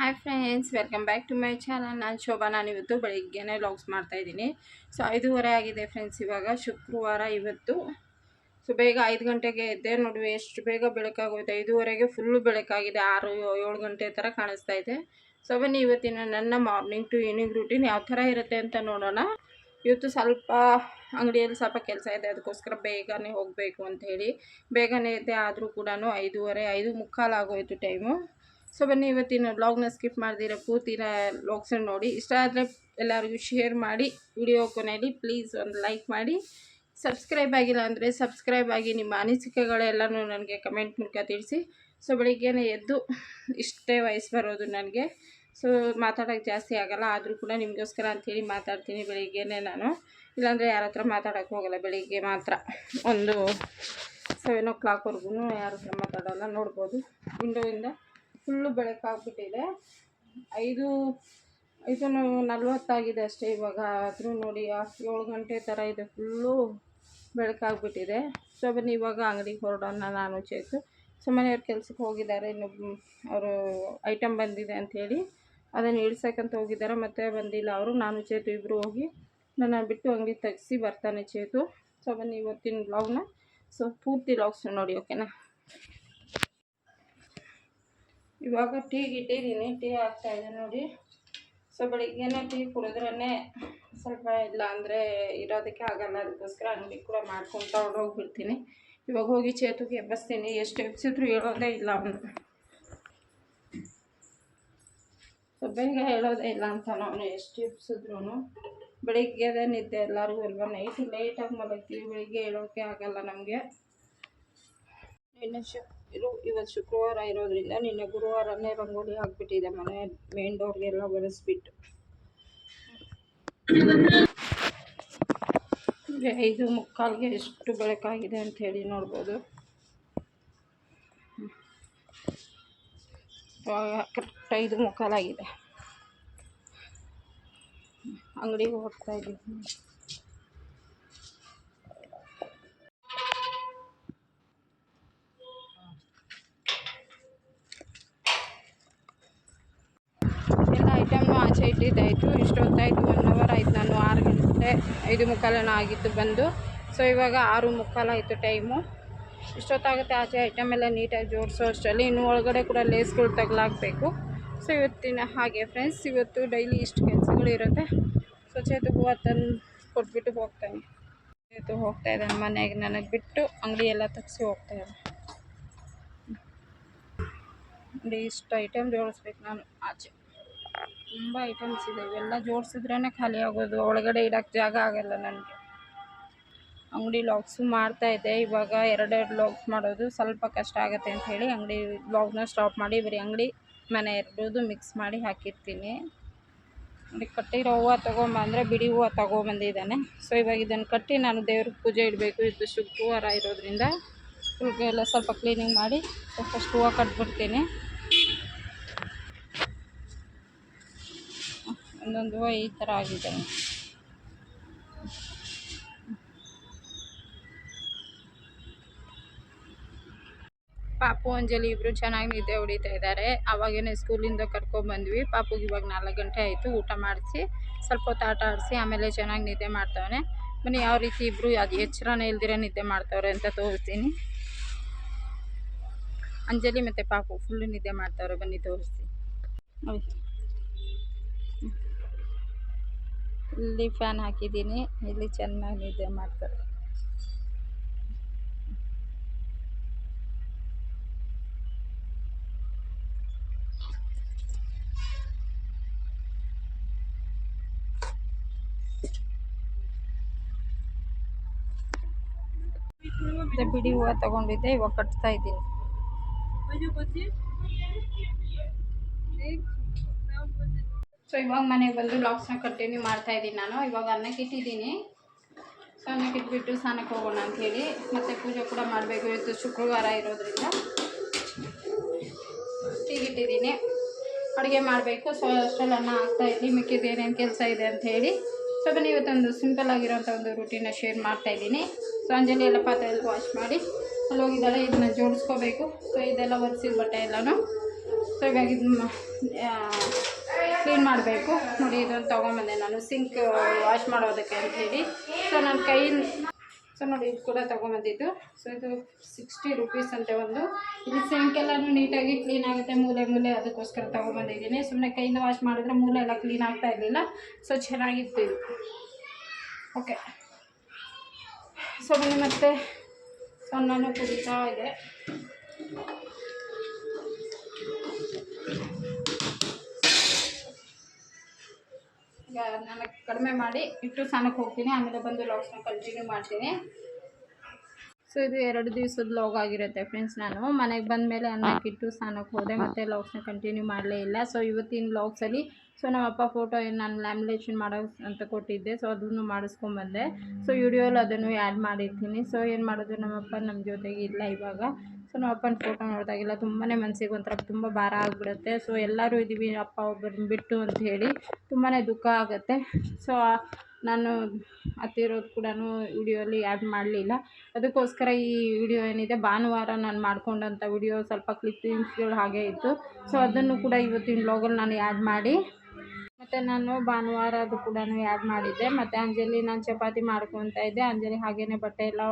Hi friends welcome back to my channel ನಾನು ಶೋಭಾ. ನಾನು ಇವತ್ತು ಬೆಳಿಗ್ಗೆನೇ ಲಾಗ್ಸ್ ಮಾಡ್ತಾಯಿದ್ದೀನಿ ಸೊ ಐದೂವರೆ ಆಗಿದೆ ಫ್ರೆಂಡ್ಸ್ ಇವಾಗ ಶುಕ್ರವಾರ ಇವತ್ತು. ಸೊ ಬೇಗ ಐದು ಗಂಟೆಗೆ ಎದ್ದೆ. ನೋಡಿ ಎಷ್ಟು ಬೇಗ ಬೆಳಕಾಗೋಯ್ತು. ಐದೂವರೆಗೆ ಫುಲ್ಲು ಬೆಳಕಾಗಿದೆ. ಆರು, ಏಳು ಗಂಟೆ ಥರ ಕಾಣಿಸ್ತಾ ಇದೆ. ಸೊ ಬನ್ನಿ ಇವತ್ತಿನ ನನ್ನ ಮಾರ್ನಿಂಗ್ ಟು ಈವ್ನಿಂಗ್ ರೂಟೀನ್ ಯಾವ ಥರ ಇರುತ್ತೆ ಅಂತ ನೋಡೋಣ. ಇವತ್ತು ಸ್ವಲ್ಪ ಅಂಗಡಿಯಲ್ಲಿ ಸ್ವಲ್ಪ ಕೆಲಸ ಇದೆ. ಅದಕ್ಕೋಸ್ಕರ ಬೇಗನೆ ಹೋಗಬೇಕು ಹೇಳಿ. ಬೇಗನೆ ಇದೆ ಆದರೂ ಕೂಡ ಐದೂವರೆ, ಐದು ಮುಕ್ಕಾಲು ಆಗೋಯ್ತು ಟೈಮು ಸೊ ಬನ್ನಿ, ಇವತ್ತಿನ ವ್ಲಾಗ್ನ ಸ್ಕಿಪ್ ಮಾಡ್ದಿರ, ಪೂರ್ತಿನ ವ್ಲಾಗ್ಸನ್ನು ನೋಡಿ. ಇಷ್ಟ ಆದರೆ ಎಲ್ಲರಿಗೂ ಶೇರ್ ಮಾಡಿ. ವಿಡಿಯೋ ಕೊನೆಯಲ್ಲಿ ಪ್ಲೀಸ್ ಒಂದು ಲೈಕ್ ಮಾಡಿ. ಸಬ್ಸ್ಕ್ರೈಬ್ ಆಗಿಲ್ಲ ಅಂದರೆ ಸಬ್ಸ್ಕ್ರೈಬ್ ಆಗಿ ನಿಮ್ಮ ಅನಿಸಿಕೆಗಳೆಲ್ಲನೂ ನನಗೆ ಕಮೆಂಟ್ ಮೂಲಕ ತಿಳಿಸಿ. ಸೊ ಬೆಳಿಗ್ಗೆನೇ ಎದ್ದು ಇಷ್ಟೇ ವಯಸ್ಸು ಬರೋದು ನನಗೆ. ಸೊ ಮಾತಾಡೋಕ್ಕೆ ಜಾಸ್ತಿ ಆಗೋಲ್ಲ, ಆದರೂ ಕೂಡ ನಿಮಗೋಸ್ಕರ ಅಂತೇಳಿ ಮಾತಾಡ್ತೀನಿ ಬೆಳಿಗ್ಗೆನೇ ನಾನು. ಇಲ್ಲಾಂದರೆ ಯಾರ ಹತ್ರ ಮಾತಾಡೋಕ್ಕೆ ಹೋಗಲ್ಲ, ಬೆಳಿಗ್ಗೆ ಮಾತ್ರ. ಒಂದು ಸೆವೆನ್ ಓ ಕ್ಲಾಕ್ವರೆಗೂ ಯಾರ ಹತ್ರ ಮಾತಾಡೋಲ್ಲ ನೋಡ್ಬೋದು. ವಿಂಡೋಯಿಂದ ಫುಲ್ಲು ಬೆಳಕಾಗ್ಬಿಟ್ಟಿದೆ. ಐದು ಐದು ನಲ್ವತ್ತಾಗಿದೆ ಅಷ್ಟೇ ಇವಾಗ. ಆದರೂ ನೋಡಿ ಏಳು ಗಂಟೆ ಥರ ಇದೆ. ಫುಲ್ಲು ಬೆಳಕಾಗ್ಬಿಟ್ಟಿದೆ. ಸೊ, ಬನ್ನಿ, ಇವಾಗ ಅಂಗಡಿಗೆ ಹೊರಡೋಣ ನಾನು ಚೇತು. ಸೊ ಮನೆಯವ್ರ ಕೆಲ್ಸಕ್ಕೆ ಹೋಗಿದ್ದಾರೆ. ಇನ್ನು ಅವರು ಐಟಮ್ ಬಂದಿದೆ ಅಂಥೇಳಿ ಅದನ್ನು ಇಳಿಸಕ್ಕಂತ ಹೋಗಿದ್ದಾರೆ. ಮತ್ತೆ ಬಂದಿಲ್ಲ ಅವರು, ನಾನು ಚೇತು ಇಬ್ಬರು ಹೋಗಿ ನನ್ನ ಬಿಟ್ಟು ಅಂಗಡಿ ತೆಗಿಸಿ ಬರ್ತಾನೆ ಚೇತು. ಸೊ, ಬನ್ನಿ, ಇವತ್ತಿನ ಬ್ಲಾಗ್ನ ಸೊ, ಪೂರ್ತಿ ಬ್ಲಾಗ್ಸ್ ನೋಡಿ ಓಕೆನಾ ಇವಾಗ ಟೀಗೆ ಇಟ್ಟಿದ್ದೀನಿ ಟೀ ಆಗ್ತಾಯಿದೆ ನೋಡಿ. ಸೊ ಬೆಳಿಗ್ಗೆನೇ ಟೀ ಕುಡಿದ್ರೇ ಸ್ವಲ್ಪ ಇಲ್ಲ ಅಂದರೆ ಇರೋದಕ್ಕೆ ಆಗಲ್ಲ. ಅದಕ್ಕೋಸ್ಕರ ಅಂಗಡಿ ಕೂಡ ಮಾಡ್ಕೊಂಡು ತಗೊಂಡೋಗ್ಬಿಡ್ತೀನಿ ಇವಾಗ ಹೋಗಿ ಚೇತುಗೆ ಎಬ್ಬಿಸ್ತೀನಿ. ಎಷ್ಟು ಎಬ್ಸಿದ್ರು ಹೇಳೋದೇ ಇಲ್ಲ ಅವನು. ಸೊ ಬೇಗ ಹೇಳೋದೇ ಇಲ್ಲ ಅಂತ ಅವನು ಎಷ್ಟು ಎಬ್ಸಿದ್ರು ಬೆಳಿಗ್ಗೆದೇ ನಿದ್ದೆ ಎಲ್ಲರಿಗೂ ಅಲ್ವಾ? ನೈಟ್ ಲೇಟಾಗಿ ಮಲಗ್ತೀವಿ. ಬೆಳಿಗ್ಗೆ ಹೇಳೋಕ್ಕೆ ಆಗಲ್ಲ ನಮಗೆ. ಶು ಇರು, ಇವತ್ತು ಶುಕ್ರವಾರ ಇರೋದ್ರಿಂದ ನಿನ್ನೆ ಗುರುವಾರನೇ ರಂಗೋಲಿ ಹಾಕ್ಬಿಟ್ಟಿದೆ ಮನೆ ಮೇನ್ ಡೋರ್ಗೆಲ್ಲ ಒರೆಸ್ಬಿಟ್ಟು. ಈಗ ಐದು ಮುಕ್ಕಾಲ್ಗೆ ಎಷ್ಟು ಬೆಳಕಾಗಿದೆ ಅಂತ ಹೇಳಿ ನೋಡ್ಬೋದು. ಕರೆಕ್ಟ್ ಐದು ಮುಕ್ಕಾಲಾಗಿದೆ. ಅಂಗಡಿಗೆ ಹೋಗ್ತಾ ಇದ್ದೀವಿ ಐಟಮ್ನು ಆಚೆ ಇಟ್ಟಿದ್ದಾಯಿತು. ಇಷ್ಟೊತ್ತಾಯಿತು ಒನ್ ಅವರ್ ಆಯ್ತು, ನಾನು ಆರು ಗಂಟೆ ಐದು ಮುಕ್ಕಾಲೇನೋ ಆಗಿತ್ತು ಬಂದು. ಸೊ ಇವಾಗ ಆರು ಮುಕ್ಕಾಲಾಯಿತು ಟೈಮು. ಇಷ್ಟೊತ್ತಾಗುತ್ತೆ ಆಚೆ ಐಟಮ್ ಎಲ್ಲ ನೀಟಾಗಿ ಜೋಡಿಸೋ ಅಷ್ಟರಲ್ಲಿ. ಇನ್ನು ಒಳಗಡೆ ಕೂಡ ಲೇಸ್ಗಳು ತಗಲಾಕಬೇಕು. ಸೊ ಇವತ್ತಿನ ಹಾಗೆ ಫ್ರೆಂಡ್ಸ್ ಇವತ್ತು ಡೈಲಿ ಇಷ್ಟು ಕೆಲಸಗಳು ಇರುತ್ತೆ. ಸೊ ಚೇತು ಹೂವು ತಂದು ಕೊಟ್ಬಿಟ್ಟು ಹೋಗ್ತಾನೆ. ಚೇತು ಹೋಗ್ತಾ ಇದ್ದಾನೆ ಮನೆಗೆ, ನನಗೆ ಬಿಟ್ಟು ಅಂಗಡಿ ಎಲ್ಲ ತಗ್ಸಿ ಹೋಗ್ತಾ ಇದ್ದಾನೆ. ಇಷ್ಟು ಐಟಮ್ ಜೋಡಿಸ್ಬೇಕು ನಾನು ಆಚೆ. ತುಂಬ ಐಟಮ್ಸ್ ಇದೆ ಇವೆಲ್ಲ ಜೋಡಿಸಿದ್ರೇ ಖಾಲಿ ಆಗೋದು. ಒಳಗಡೆ ಇಡೋಕ್ಕೆ ಜಾಗ ಆಗಲ್ಲ ನನಗೆ. ಅಂಗಡಿ ಲಾಗ್ಸು ಮಾಡ್ತಾಯಿದ್ದೆ ಇವಾಗ ಎರಡೆರಡು ಲಾಗ್ಸ್ ಮಾಡೋದು. ಸ್ವಲ್ಪ ಕಷ್ಟ ಆಗುತ್ತೆ ಅಂತ ಹೇಳಿ ಅಂಗಡಿ ಲಾಗ್ನ ಸ್ಟಾಪ್ ಮಾಡಿ ಬರೀ ಅಂಗಡಿ ಮನೆ ಎರಡೂ ಮಿಕ್ಸ್ ಮಾಡಿ ಹಾಕಿರ್ತೀನಿ. ನೋಡಿ ಕಟ್ಟಿರೋ ಹೂವು ತೊಗೊಂಬಂದರೆ ಬಿಡಿ ಹೂವು ತೊಗೊಂಬಂದಿದ್ದಾನೆ. ಸೊ ಇವಾಗ ಇದನ್ನು ಕಟ್ಟಿ ನಾನು ದೇವ್ರಿಗೆ ಪೂಜೆ ಇಡಬೇಕು. ಇದು ಶುಕ್ರವಾರ ಇರೋದ್ರಿಂದ. ಎಲ್ಲ ಸ್ವಲ್ಪ ಕ್ಲೀನಿಂಗ್ ಮಾಡಿ ಫಸ್ಟ್ ಹೂವು ಕಟ್ಬಿಡ್ತೀನಿ. ಒಂದೊಂದು ಈ ಥರ ಆಗಿದೆ. ಪಾಪು ಅಂಜಲಿ ಇಬ್ರು ಚೆನ್ನಾಗಿ ನಿದ್ದೆ ಹೊಡಿತಾ ಇದ್ದಾರೆ. ಅವಾಗೇನೆ ಸ್ಕೂಲಿಂದ ಕರ್ಕೊಂಬಂದ್ವಿ ಪಾಪುಗೆ ಇವಾಗ ನಾಲ್ಕು ಗಂಟೆ ಆಯಿತು. ಊಟ ಮಾಡಿಸಿ, ಸ್ವಲ್ಪ ಹೊತ್ತು ಆಟ ಆಡಿಸಿ, ಆಮೇಲೆ ಚೆನ್ನಾಗಿ ನಿದ್ದೆ ಮಾಡ್ತಾವನೆ. ಮನೆ ಯಾವ ರೀತಿ ಇಬ್ಬರು ಅದು ಎಚ್ಚರನೇ ಇಲ್ದಿರ ನಿದ್ದೆ ಮಾಡ್ತಾವ್ರೆ ಅಂತ ತೋರಿಸ್ತೀನಿ. ಅಂಜಲಿ ಮತ್ತು ಪಾಪು ಫುಲ್ಲು ನಿದ್ದೆ ಮಾಡ್ತಾವ್ರೆ. ಬನ್ನಿ, ತೋರಿಸ್ತೀನಿ. ಇಲ್ಲಿ ಫ್ಯಾನ್ ಹಾಕಿದ್ದೀನಿ. ಇಲ್ಲಿ ಚೆನ್ನಾಗಿ ನಿದ್ದೆ ಮಾಡ್ತಾರೆ. ಮತ್ತೆ ಬಿಡಿ ಹೂವು ತಗೊಂಡಿದ್ದೆ ಇವಾಗ ಕಟ್ತಾ ಇದ್ದೀನಿ. ಸೊ ಇವಾಗ ಮನೆಗೆ ಬಂದು ಬ್ಲಾಗ್ಸ್ನ ಕಂಟಿನ್ಯೂ ಮಾಡ್ತಾ ಇದ್ದೀನಿ ನಾನು. ಇವಾಗ ಅನ್ನಕ್ಕೆ ಇಟ್ಟಿದ್ದೀನಿ. ಸೊ ಅನ್ನಕ್ಕೆ ಇಟ್ಬಿಟ್ಟು ಸ್ನಾನಕ್ಕೆ ಹೋಗೋಣ ಅಂಥೇಳಿ ಮತ್ತು ಪೂಜೆ ಕೂಡ ಮಾಡಬೇಕು. ಇವತ್ತು ಶುಕ್ರವಾರ ಇರೋದ್ರಿಂದ ಹೀಗಿಟ್ಟಿದ್ದೀನಿ ಅಡುಗೆ ಮಾಡಬೇಕು. ಸೊ ಅಷ್ಟೆಲ್ಲ ಅನ್ನ ಹಾಕ್ತಾಯಿದ್ದೀನಿ ಮಿಕ್ಕಿದ್ದು ಏನೇನು ಕೆಲಸ ಇದೆ ಅಂತ ಹೇಳಿ. ಸೊ ಬನ್ನಿ, ಇವತ್ತೊಂದು ಸಿಂಪಲ್ ಆಗಿರೋಂಥ ಒಂದು ರೂಟೀನ ಶೇರ್ ಮಾಡ್ತಾಯಿದ್ದೀನಿ ಸೊ ಅಂಜಲಿ ಎಲ್ಲ ಪಾತ್ರೆ ಎಲ್ಲ ವಾಶ್ ಮಾಡಿ. ಅಲ್ಲಿ ಹೋಗಿದ್ದಾಳೆ. ಇದನ್ನ ಜೋಡಿಸ್ಕೋಬೇಕು. ಸೊ ಇದೆಲ್ಲ ಒರೆಸಿದ ಬಟ್ಟೆ ಎಲ್ಲನೂ. ಸೊ ಇವಾಗ ಇದನ್ನ ಕ್ಲೀನ್ ಮಾಡಬೇಕು. ನೋಡಿ ಇದನ್ನು ತೊಗೊಂಬಂದೆ ನಾನು. ಸಿಂಕ್ ವಾಶ್ ಮಾಡೋದಕ್ಕೆ ಅಂತ ಹೇಳಿ. ಸೊ ನನ್ನ ಕೈ ಸೊ ನೋಡಿ, ಇದು ಕೂಡ ತೊಗೊಂಬಂದಿದ್ದು. ಸೊ ಇದು ಸಿಕ್ಸ್ಟಿ ರುಪೀಸ್ ಅಂತೆ ಒಂದು. ಇದು ಸಿಂಕ್ ಎಲ್ಲನೂ ನೀಟಾಗಿ ಕ್ಲೀನ್ ಆಗುತ್ತೆ. ಮೂಲೆ ಮೂಲೆ ಅದಕ್ಕೋಸ್ಕರ ತೊಗೊಂಬಂದಿದ್ದೀನಿ. ಸುಮ್ಮನೆ ಕೈಯಿಂದ ವಾಶ್ ಮಾಡಿದ್ರೆ ಮೂಲೆ ಎಲ್ಲ ಕ್ಲೀನ್ ಆಗ್ತಾ ಇರಲಿಲ್ಲ. ಸೊ ಚೆನ್ನಾಗಿತ್ತು ಇದು. ಓಕೆ ಸೊ ಬನ್ನಿ ಮತ್ತೆ. ಸೊನ್ನೂ ಕುಡಿತಾ ಇದೆ ನಾನು ಕಡಿಮೆ ಮಾಡಿ ಇಟ್ಟು ಸ್ನಾನಕ್ಕೆ ಹೋಗ್ತೀನಿ, ಆಮೇಲೆ ಬಂದು ಲಾಗ್ಸ್ನ ಕಂಟಿನ್ಯೂ ಮಾಡ್ತೀನಿ. ಸೊ ಇದು ಎರಡು ದಿವಸದ ಲಾಗ್ ಆಗಿರುತ್ತೆ ಫ್ರೆಂಡ್ಸ್ ನಾನು. ಮನೆಗೆ ಬಂದ ಮೇಲೆ ಅನ್ನಕ್ಕಿಟ್ಟು ಸ್ನಾನಕ್ಕೆ ಹೋದೆ, ಮತ್ತು ಲಾಗ್ಸ್ನ ಕಂಟಿನ್ಯೂ ಮಾಡಲೇ ಇಲ್ಲ. ಸೊ ಇವತ್ತಿನ ಲಾಗ್ಸಲ್ಲಿ ಸೊ ನಮ್ಮಪ್ಪ ಫೋಟೋ ಏನು ನಾನು ಲ್ಯಾಮಿನೇಷನ್ ಮಾಡೋ ಅಂತ ಕೊಟ್ಟಿದ್ದೆ ಸೊ ಅದನ್ನು ಮಾಡಿಸ್ಕೊಂಬಂದೆ ಸೊ ವಿಡಿಯೋಲಿ ಅದನ್ನು ಆ್ಯಡ್ ಮಾಡಿರ್ತೀನಿ. ಸೊ ಏನು ಮಾಡೋದು ನಮ್ಮಪ್ಪ ನಮ್ಮ ಜೊತೆಗೆ ಇಲ್ಲ ಇವಾಗ. ಸೊ ನಾವು ಅಪ್ಪನ ಫೋಟೋ ನೋಡಿದಾಗೆಲ್ಲ ತುಂಬಾ ಮನಸ್ಸಿಗೆ ಒಂಥರ ತುಂಬ ಭಾರ ಆಗಿಬಿಡುತ್ತೆ. ಸೊ ಎಲ್ಲರೂ ಇದ್ದೀವಿ ಅಪ್ಪ ಒಬ್ಬರನ್ನ ಬಿಟ್ಟು ಅಂತ ಹೇಳಿ ತುಂಬಾ ದುಃಖ ಆಗುತ್ತೆ. ಸೊ ನಾನು ಅತ್ತಿರೋದು ಕೂಡ ವಿಡಿಯೋಲಿ ಆ್ಯಡ್ ಮಾಡಲಿಲ್ಲ. ಅದಕ್ಕೋಸ್ಕರ ಈ ವಿಡಿಯೋ ಏನಿದೆ, ಭಾನುವಾರ ನಾನು ಮಾಡ್ಕೊಂಡಂಥ ವಿಡಿಯೋ ಸ್ವಲ್ಪ ಕ್ಲಿಪ್ಪಿಂಗ್ಸ್ಗಳು ಹಾಗೆ ಇತ್ತು. ಸೊ ಅದನ್ನು ಕೂಡ ಇವತ್ತಿನ ಬ್ಲಾಗಲ್ಲಿ ನಾನು ಆ್ಯಡ್ ಮಾಡಿ ಮತ್ತು ನಾನು ಭಾನುವಾರ ಅದು ಕೂಡ ಆ್ಯಡ್ ಮಾಡಿದ್ದೆ. ಮತ್ತು ಅಂಜಲಿ ನಾನು ಚಪಾತಿ ಮಾಡ್ಕೊತಾ ಇದ್ದೆ. ಅಂಜಲಿ ಹಾಗೇ ಬಟ್ಟೆ ಎಲ್ಲ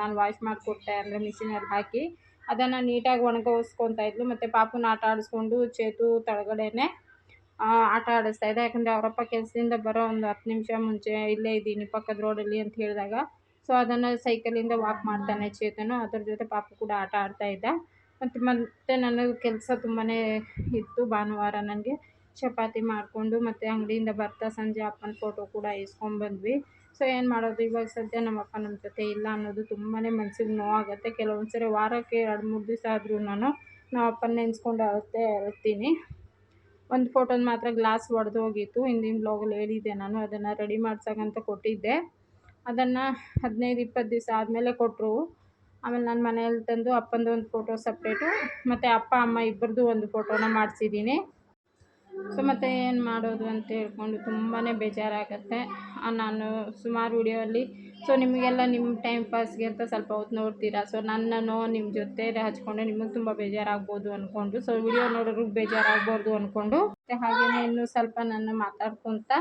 ನಾನು ವಾಶ್ ಮಾಡಿಕೊಟ್ಟೆ ಅಂದರೆ ಮಿಷಿನಲ್ಲಿ ಹಾಕಿ ಅದನ್ನು ನೀಟಾಗಿ ಒಣಗಿಸ್ಕೊತಾ ಇದ್ಲು. ಮತ್ತು ಪಾಪುನ ಆಟ ಆಡಿಸ್ಕೊಂಡು ಚೇತು ತಳಗಡೆನೆ ಆಟ ಆಡಿಸ್ತಾ ಇದ್ದೆ. ಯಾಕಂದರೆ ಅವರಪ್ಪ ಕೆಲಸದಿಂದ ಬರೋ ಒಂದು ಹತ್ತು ನಿಮಿಷ ಮುಂಚೆ ಇಲ್ಲೇ ಇದ್ದೀನಿ ಪಕ್ಕದ ರೋಡಲ್ಲಿ ಅಂತ ಹೇಳಿದಾಗ. ಸೊ ಅದನ್ನು ಸೈಕಲಿಂದ ವಾಕ್ ಮಾಡ್ತಾನೆ ಚೇತನು. ಅದ್ರ ಜೊತೆ ಪಾಪು ಕೂಡ ಆಟ ಆಡ್ತಾ ಇದ್ದ. ಮತ್ತು ಮತ್ತೆ ನನಗೆ ಕೆಲಸ ತುಂಬಾ ಇತ್ತು ಭಾನುವಾರ ನನಗೆ. ಚಪಾತಿ ಮಾಡಿಕೊಂಡು ಮತ್ತು ಅಂಗಡಿಯಿಂದ ಬರ್ತಾ ಸಂಜೆ ಅಪ್ಪನ ಫೋಟೋ ಕೂಡ ಇಸ್ಕೊಂಡ್ಬಂದ್ವಿ ಸೊ ಏನು ಮಾಡೋದು? ಇವಾಗ ಸದ್ಯ ನಮ್ಮ ಅಪ್ಪ ನಮ್ಮ ಜೊತೆ ಇಲ್ಲ ಅನ್ನೋದು ತುಂಬಾ ಮನ್ಸಿಗೆ ನೋವಾಗುತ್ತೆ. ಕೆಲವೊಂದು ಸರಿ ವಾರಕ್ಕೆ ಎರಡು, ಮೂರು ದಿವಸ ಆದರೂ ನಾನು ನಮ್ಮ ಅಪ್ಪನ ನೆನೆಸ್ಕೊಂಡು ಅಳುತ್ತೆ ಅಳ್ತೀನಿ. ಒಂದು ಫೋಟೋನ ಮಾತ್ರ ಗ್ಲಾಸ್ ಒಡೆದು ಹೋಗಿತ್ತು. ಹಿಂದಿನ ಬ್ಲಾಗಲ್ಲಿ ಹೇಳಿದ್ದೆ ನಾನು. ಅದನ್ನು ರೆಡಿ ಮಾಡ್ಸೋಕ್ಕಂತ ಕೊಟ್ಟಿದ್ದೆ. ಅದನ್ನು ಹದಿನೈದು ಇಪ್ಪತ್ತು ದಿವಸ ಆದಮೇಲೆ ಕೊಟ್ಟರು ಆಮೇಲೆ ನಾನು ಮನೆಯಲ್ಲಿ ತಂದು ಅಪ್ಪಂದು ಒಂದು ಫೋಟೋ ಸಪ್ರೇಟು ಮತ್ತು ಅಪ್ಪ, ಅಮ್ಮ ಇಬ್ಬರದು ಒಂದು ಫೋಟೋನ ಮಾಡಿಸಿದ್ದೀನಿ ಸೊ, ಮತ್ತು ಏನು ಮಾಡೋದು ಅಂತ ಹೇಳ್ಕೊಂಡು ತುಂಬಾ ಬೇಜಾರಾಗುತ್ತೆ. ನಾನು ಸುಮಾರು ವಿಡಿಯೋಲ್ಲಿ, ಸೊ, ನಿಮಗೆಲ್ಲ ನಿಮ್ಮ ಟೈಮ್ ಪಾಸ್ಗೆ ಅಂತ ಸ್ವಲ್ಪ ಹೊತ್ತು ನೋಡ್ತೀರಾ? ಸೊ ನನ್ನನ್ನು ನಿಮ್ಮ ಜೊತೆ ಹಚ್ಕೊಂಡು ನಿಮಗೆ ತುಂಬ ಬೇಜಾರಾಗ್ಬೋದು ಅಂದ್ಕೊಂಡು ಸೊ, ವಿಡಿಯೋ ನೋಡೋರು ಬೇಜಾರಾಗ್ಬಾರ್ದು ಅಂದ್ಕೊಂಡು ಮತ್ತು ಹಾಗೆಯೇ ಇನ್ನೂ ಸ್ವಲ್ಪ ನಾನು ಮಾತಾಡ್ಕೊತ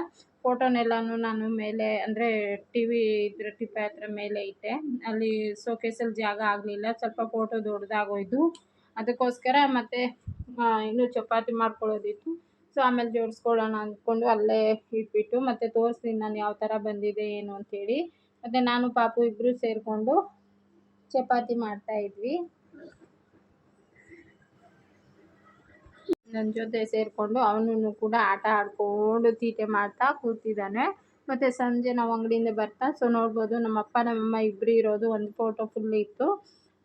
ಫೋಟೋನೆಲ್ಲನೂ ನಾನು ಮೇಲೆ, ಅಂದರೆ ಟಿ ವಿ ಇದ್ರ ಟಿಪ್ಪೆ ಹತ್ರ ಮೇಲೆ ಇಟ್ಟೆ. ಅಲ್ಲಿ ಸೋಕೇಸಲ್ಲಿ ಜಾಗ ಆಗಲಿಲ್ಲ. ಸ್ವಲ್ಪ ಫೋಟೋ ದೊಡ್ಡದಾಗೋಯ್ತು ಅದಕ್ಕೋಸ್ಕರ ಮತ್ತು ಇನ್ನೂ ಚಪಾತಿ ಮಾಡ್ಕೊಳ್ಳೋದಿತ್ತು. ಸೊ ಆಮೇಲೆ ಜೋಡಿಸ್ಕೊಳ್ಳೋಣ ಅಂದ್ಕೊಂಡು ಅಲ್ಲೇ ಇಟ್ಬಿಟ್ಟು, ಮತ್ತು ತೋರಿಸ್ತೀನಿ ನಾನು ಯಾವ ಥರ ಬಂದಿದೆ ಏನು ಅಂಥೇಳಿ ಮತ್ತು ನಾನು, ಪಾಪು ಇಬ್ಬರು ಸೇರಿಕೊಂಡು ಚಪಾತಿ ಮಾಡ್ತಾಯಿದ್ವಿ ನನ್ನ ಜೊತೆ ಸೇರಿಕೊಂಡು ಅವನನ್ನು ಕೂಡ ಆಟ ಆಡಿಕೊಂಡು ತೀಟೆ ಮಾಡ್ತಾ ಕೂತಿದ್ದಾನೆ ಮತ್ತು ಸಂಜೆ ನಾವು ಅಂಗಡಿಯಿಂದ ಬರ್ತಾ, ಸೊ ನೋಡ್ಬೋದು ನಮ್ಮ ಅಪ್ಪ ನಮ್ಮಮ್ಮ ಇಬ್ಬರು ಇರೋದು ಒಂದು ಫೋಟೋ ಫುಲ್ ಇತ್ತು.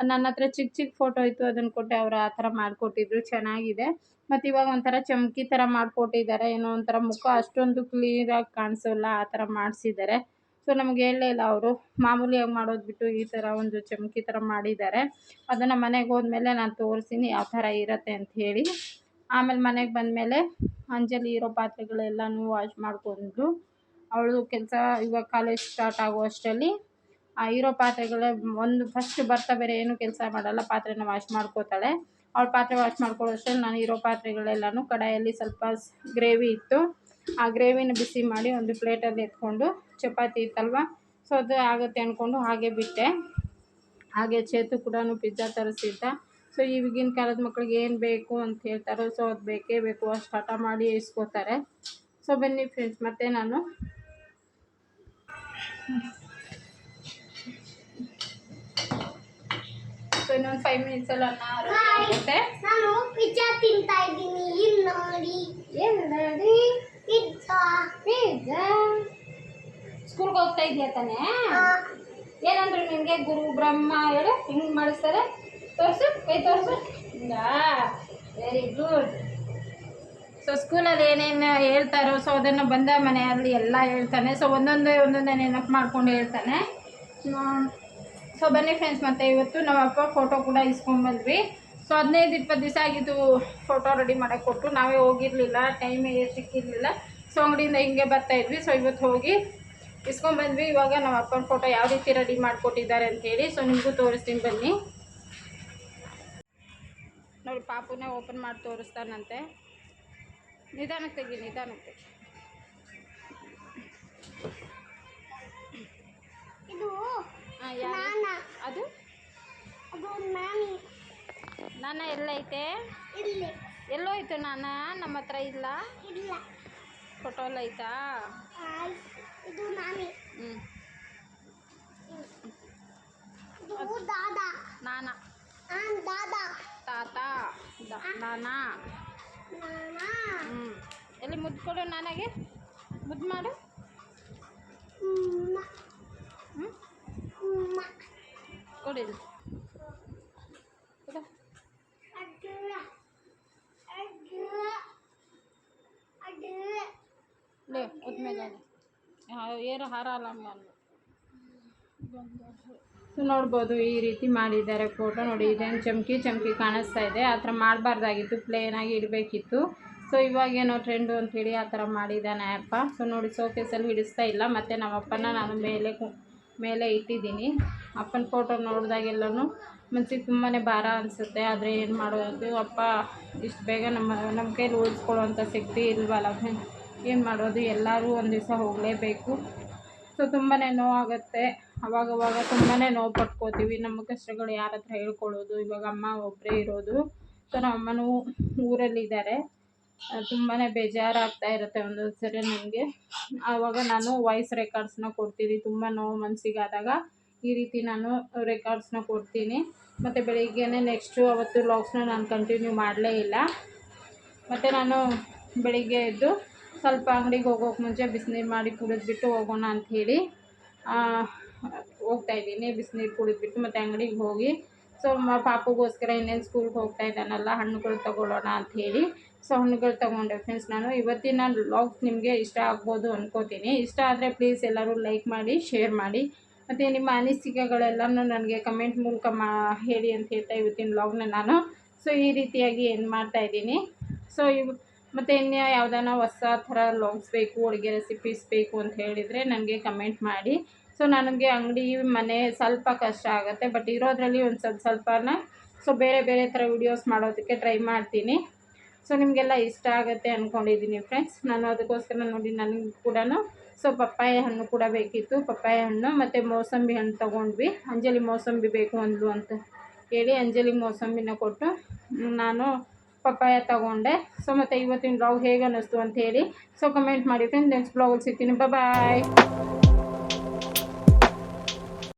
ನನ್ನ ಹತ್ರ ಚಿಕ್ಕ ಚಿಕ್ಕ ಫೋಟೋ ಇತ್ತು, ಅದನ್ನು ಕೊಟ್ಟೆ. ಅವರು ಆ ಥರ ಮಾಡಿಕೊಟ್ಟಿದ್ರು. ಚೆನ್ನಾಗಿದೆ. ಮತ್ತು ಇವಾಗ ಒಂಥರ ಚಮಕಿ ಥರ ಮಾಡಿಕೊಟ್ಟಿದ್ದಾರೆ. ಏನೋ ಒಂಥರ ಮುಖ ಅಷ್ಟೊಂದು ಕ್ಲಿಯರಾಗಿ ಕಾಣಿಸೋಲ್ಲ, ಆ ಥರ ಮಾಡಿಸಿದ್ದಾರೆ. ಸೊ ನಮ್ಗೆ ಹೇಳಲೇ ಇಲ್ಲ ಅವರು. ಮಾಮೂಲಿಯಾಗಿ ಮಾಡೋದು ಬಿಟ್ಟು ಈ ಥರ ಒಂದು ಚಮಕಿ ಥರ ಮಾಡಿದ್ದಾರೆ. ಅದನ್ನು ಮನೆಗೆ ಹೋದ್ಮೇಲೆ ನಾನು ತೋರಿಸ್ತೀನಿ ಯಾವ ಥರ ಇರುತ್ತೆ ಅಂತ ಹೇಳಿ. ಆಮೇಲೆ ಮನೆಗೆ ಬಂದಮೇಲೆ ಅಂಜಲಿ ಇರೋ ಪಾತ್ರೆಗಳೆಲ್ಲನೂ ವಾಶ್ ಮಾಡಿಕೊಂಡ್ರು. ಅವಳು ಕೆಲಸ ಇವಾಗ ಕಾಲೇಜ್ ಸ್ಟಾರ್ಟ್ ಆಗೋ ಅಷ್ಟರಲ್ಲಿ ಆ ಇರೋ ಪಾತ್ರೆಗಳೇ ಒಂದು ಫಸ್ಟ್ ಬರ್ತಾ ಬೇರೆ ಏನು ಕೆಲಸ ಮಾಡಲ್ಲ, ಪಾತ್ರೆನ ವಾಶ್ ಮಾಡ್ಕೋತಾಳೆ. ಅವಳ ಪಾತ್ರೆ ವಾಶ್ ಮಾಡ್ಕೊಳ್ಳೋಷ್ಟ್ರಲ್ಲಿ ನಾನು ಇರೋ ಪಾತ್ರೆಗಳೆಲ್ಲನೂ ಕಡಾಯಲ್ಲಿ ಸ್ವಲ್ಪ ಗ್ರೇವಿ ಇತ್ತು. ಆ ಗ್ರೇವಿನ ಬಿಸಿ ಮಾಡಿ ಒಂದು ಪ್ಲೇಟಲ್ಲಿ ಎತ್ಕೊಂಡು ಚಪಾತಿ ಇತ್ತಲ್ವ? ಸೊ ಅದು ಆಗುತ್ತೆ ಅಂದ್ಕೊಂಡು ಹಾಗೆ ಬಿಟ್ಟೆ. ಹಾಗೆ ಚೇತು ಕೂಡ ಪಿಜ್ಜಾ ತರಿಸಿದ್ದ. ಸೊ ಈಗಿನ ಕಾಲದ ಮಕ್ಕಳಿಗೆ ಏನು ಬೇಕು ಅಂತ ಹೇಳ್ತಾರೋ ಸೊ ಅದು ಬೇಕೇ ಬೇಕು. ಅಷ್ಟು ಹಠ ಮಾಡಿ ಇಸ್ಕೋತಾರೆ. ಸೊ ಬನ್ನಿ ಫ್ರೆಂಡ್ಸ್ ಮತ್ತೆ ನಾನು ಸೊ ಇನ್ನೊಂದು ಫೈವ್ ಮಿನಿಟ್ಸಲ್ಲಿ ಅನ್ನ ready ಆಗುತ್ತೆ ನಾನು ಪಿಜ್ಜಾ ತಿಂತಾ ಇದ್ದೀನಿ ಇಲ್ಲಿ ನೋಡಿ ಏನು ನೋಡಿ ಪಿಜ್ಜಾ ಪಿಜ್ಜಾ ಸ್ಕೂಲ್ಗೆ ಹೋಗ್ತಾ ಇದೆಯಾ ತಾನೇ? ಏನಂದ್ರು ನಿಮಗೆ ಗುರು ಬ್ರಹ್ಮ ಹೇಳು ಹಿಂಗೆ ಮಾಡಿಸ್ತಾರೆ. ತೋರಿಸು ಕೈ ತೋರಿಸು. ಇಲ್ಲ ವೆರಿ ಗುಡ್ ಸೊ ಸ್ಕೂಲಲ್ಲಿ ಏನೇನು ಹೇಳ್ತಾರೋ ಸೊ ಅದನ್ನು ಬಂದ ಮನೆಯಲ್ಲಿ ಎಲ್ಲ ಹೇಳ್ತಾನೆ. ಸೊ ಒಂದೊಂದೇ ಒಂದೊಂದೇ ನೆನಪು ಮಾಡ್ಕೊಂಡು ಹೇಳ್ತಾನೆ. ಸೊ ಬನ್ನಿ ಫ್ರೆಂಡ್ಸ್ ಮತ್ತೆ ಇವತ್ತು ನಮ್ಮ ಅಪ್ಪ ಫೋಟೋ ಕೂಡ ಇಸ್ಕೊಂಡ್ಬಂದ್ವಿ ಸೊ ಹದಿನೈದು, ಇಪ್ಪತ್ತು ದಿವಸ ಆಗಿದ್ದು ಫೋಟೋ ರೆಡಿ ಮಾಡೋಕ್ಕೆ ಕೊಟ್ಟು ನಾವೇ ಹೋಗಿರಲಿಲ್ಲ ಟೈಮೇ ಸಿಕ್ಕಿರಲಿಲ್ಲ. ಸೊ ಅಂಗಡಿಯಿಂದ ಹಿಂಗೆ ಬರ್ತಾ ಇದ್ವಿ. ಸೊ ಇವತ್ತು ಹೋಗಿ ಇಸ್ಕೊಂಡ್ಬಂದ್ವಿ ಇವಾಗ ನಮ್ಮ ಅಪ್ಪನ ಫೋಟೋ ಯಾವ ರೀತಿ ರೆಡಿ ಮಾಡಿಕೊಟ್ಟಿದ್ದಾರೆ ಅಂತೇಳಿ ಸೊ ನಿಮಗೂ ತೋರಿಸ್ತೀನಿ ಬನ್ನಿ. ನೋಡಿ, ಪಾಪುನೇ ಓಪನ್ ಮಾಡಿ ತೋರಿಸ್ತಾನಂತೆ. ನಿಧಾನಕ್ಕೆ ತೆಗಿ, ನಿಧಾನಕ್ಕೆ ಇದು ಅದು? ಅದು ನಾನಿ. ನಾನ ಎಲ್ಲೈತೆ? ಇಲ್ಲಿ. ಎಲ್ಲೋಯ್ತು ನಾನ? ನಮ್ಮ ಹತ್ರ ಇಲ್ಲ? ಇಲ್ಲ. ಫೋಟೋಲ್ ಐತಾ? ಇದು ನಾನಿ. ಹ್ಞೂ ಇದು ದಾದಾ. ನಾನ. ನಾನ್ ದಾದಾ. ತಾತ? ನಾನಾ? ಹ್ಞೂ ಎಲ್ಲಿ ಮುದ್ದು ಕೊಡು ನನಗೆ ಮುದ್ದು ಮಾಡು ಹ್ಮ್. ಹ್ಞೂ. ಕೊಡಿಲ್ಲ ಸೊ ನೋಡ್ಬೋದು ಈ ರೀತಿ ಮಾಡಿದ್ದಾರೆ ಫೋಟೋ ನೋಡಿ, ಇದೇನು ಚಮಕಿ ಚಮಕಿ ಕಾಣಿಸ್ತಾ ಇದೆ. ಆ ಥರ ಮಾಡಬಾರ್ದಾಗಿತ್ತು ಪ್ಲೇನಾಗಿ ಇಡಬೇಕಿತ್ತು. ಸೊ ಇವಾಗೇನೋ ಟ್ರೆಂಡು ಅಂಥೇಳಿ ಆ ಥರ ಮಾಡಿದ್ದಾನೆ ಅಪ್ಪ. ಸೊ ನೋಡಿ ಸೋಕೇಸಲ್ಲಿ ಹಿಡಿಸ್ತಾ ಇಲ್ಲ. ಮತ್ತು ನಮ್ಮಪ್ಪನ ನಾನು ಮೇಲೆ ಮೇಲೆ ಇಟ್ಟಿದ್ದೀನಿ. ಅಪ್ಪನ ಫೋಟೋ ನೋಡಿದಾಗೆಲ್ಲನೂ ಮನ್ಸಿಗೆ ತುಂಬಾ ಭಾರ ಅನಿಸುತ್ತೆ. ಆದರೆ ಏನು ಮಾಡೋದು? ಅಪ್ಪ ಇಷ್ಟು ಬೇಗ ನಮ್ಮ ನಮ್ಮ ಕೈಲಿ ಉಳಿಸ್ಕೊಳ್ಳೋವಂಥ ಶಕ್ತಿ ಇಲ್ವಲ್ಲ? ಏನು ಮಾಡೋದು? ಎಲ್ಲರೂ ಒಂದು ದಿವಸ ಹೋಗಲೇಬೇಕು. ಸೊ ತುಂಬಾ ನೋವಾಗುತ್ತೆ. ಅವಾಗವಾಗ ತುಂಬಾ ನೋವು ಪಟ್ಕೋತೀವಿ. ನಮ್ಮ ಕಷ್ಟಗಳು ಯಾರ ಹತ್ರ ಹೇಳ್ಕೊಳ್ಳೋದು? ಇವಾಗ ಅಮ್ಮ ಒಬ್ಬರೇ ಇರೋದು. ಸೊ ನಮ್ಮ ಅಮ್ಮನೂ ಊರಲ್ಲಿದ್ದಾರೆ. ತುಂಬಾ ಬೇಜಾರಾಗ್ತಾ ಇರುತ್ತೆ ಒಂದೊಂದು ಸರಿ ನನಗೆ ಆವಾಗ ನಾನು ವಾಯ್ಸ್ ರೆಕಾರ್ಡ್ಸ್ನ ಕೊಡ್ತೀನಿ, ತುಂಬ ನೋವು ಮನಸ್ಸಿಗಾದಾಗ ಈ ರೀತಿ ನಾನು ರೆಕಾರ್ಡ್ಸ್ನ ಕೊಡ್ತೀನಿ. ಮತ್ತು ಬೆಳಿಗ್ಗೆನೇ ನೆಕ್ಸ್ಟು ಅವತ್ತು ಲಾಗ್ಸ್ನ ನಾನು ಕಂಟಿನ್ಯೂ ಮಾಡಲೇ ಇಲ್ಲ. ಮತ್ತು ನಾನು ಬೆಳಿಗ್ಗೆ ಎದ್ದು ಸ್ವಲ್ಪ ಅಂಗಡಿಗೆ ಹೋಗೋಕೆ ಮುಂಚೆ ಬಿಸಿನೀರು ಮಾಡಿ ಕುಡಿದ್ಬಿಟ್ಟು ಹೋಗೋಣ ಅಂಥೇಳಿ ಹೋಗ್ತಾ ಇದ್ದೀನಿ ಬಿಸಿನೀರು ಕುಡಿದ್ಬಿಟ್ಟು. ಮತ್ತು ಅಂಗಡಿಗೆ ಹೋಗಿ, ಸೊ ಪಾಪುಗೋಸ್ಕರ ಇನ್ನೇನು ಸ್ಕೂಲ್ಗೆ ಹೋಗ್ತಾ ಇದ್ದಾನಲ್ಲ, ಹಣ್ಣುಗಳು ತೊಗೊಳ್ಳೋಣ ಅಂಥೇಳಿ ಸೊ ಹಣ್ಣುಗಳು ತೊಗೊಂಡೆ ಫ್ರೆಂಡ್ಸ್ ನಾನು. ಇವತ್ತಿನ ಲಾಗ್ ನಿಮಗೆ ಇಷ್ಟ ಆಗ್ಬೋದು ಅನ್ಕೋತೀನಿ. ಇಷ್ಟ ಆದರೆ ಪ್ಲೀಸ್ ಎಲ್ಲರೂ ಲೈಕ್ ಮಾಡಿ ಶೇರ್ ಮಾಡಿ. ಮತ್ತು ನಿಮ್ಮ ಅನಿಸಿಕೆಗಳೆಲ್ಲನೂ ನನಗೆ ಕಮೆಂಟ್ ಮೂಲಕ ಮಾ, ಹೇಳಿ ಅಂತ ಹೇಳ್ತಾ ಇವತ್ತಿನ ಲಾಗ್ನ ನಾನು. ಸೊ ಈ ರೀತಿಯಾಗಿ ಏನು ಮಾಡ್ತಾ ಇದ್ದೀನಿ. ಸೊ ಇವು, ಮತ್ತು ಇನ್ನು ಯಾವ್ದಾನ ಹೊಸ ಥರ ಲಾಗ್ಸ್ ಬೇಕು, ಅಡುಗೆ ರೆಸಿಪೀಸ್ ಬೇಕು ಅಂತ ಹೇಳಿದರೆ ನನಗೆ ಕಮೆಂಟ್ ಮಾಡಿ. ಸೊ ನನಗೆ ಅಂಗಡಿ ಮನೆ ಸ್ವಲ್ಪ ಕಷ್ಟ ಆಗುತ್ತೆ ಬಟ್ ಇರೋದರಲ್ಲಿ ಒಂದು ಸ್ವಲ್ಪ ಸ್ವಲ್ಪನ ಸೊ ಬೇರೆ ಬೇರೆ ಥರ ವಿಡಿಯೋಸ್ ಮಾಡೋದಕ್ಕೆ ಟ್ರೈ ಮಾಡ್ತೀನಿ. ಸೊ ನಿಮಗೆಲ್ಲ ಇಷ್ಟ ಆಗುತ್ತೆ ಅಂದ್ಕೊಂಡಿದ್ದೀನಿ ಫ್ರೆಂಡ್ಸ್ ನಾನು ಅದಕ್ಕೋಸ್ಕರ ನೋಡಿ, ನನಗೆ ಕೂಡ ಸೊ ಪಪ್ಪಾಯ ಹಣ್ಣು ಕೂಡ ಬೇಕಿತ್ತು. ಪಪ್ಪಾಯ ಹಣ್ಣು ಮತ್ತು ಮೋಸಂಬಿ ಹಣ್ಣು ತೊಗೊಂಡ್ವಿ. ಅಂಜಲಿ ಮೋಸಂಬಿ ಬೇಕು ಅಂದ್ಲು ಅಂತ ಹೇಳಿ ಅಂಜಲಿ ಮೋಸಂಬಿನ ಕೊಟ್ಟು ನಾನು ಪಪ್ಪಾಯ ತಗೊಂಡೆ. ಸೊ ಮತ್ತು ಇವತ್ತಿನ ಬ್ಲಾಗ್ ಹೇಗೆ ಅನ್ನಿಸ್ತು ಅಂತ ಹೇಳಿ ಸೊ ಕಮೆಂಟ್ ಮಾಡಿ ಫ್ರೆಂಡ್ಸ್ ನೆಕ್ಸ್ಟ್ ಬ್ಲಾಗಲ್ಲಿ ಸಿಗ್ತೀನಿ. ಬಾಯ್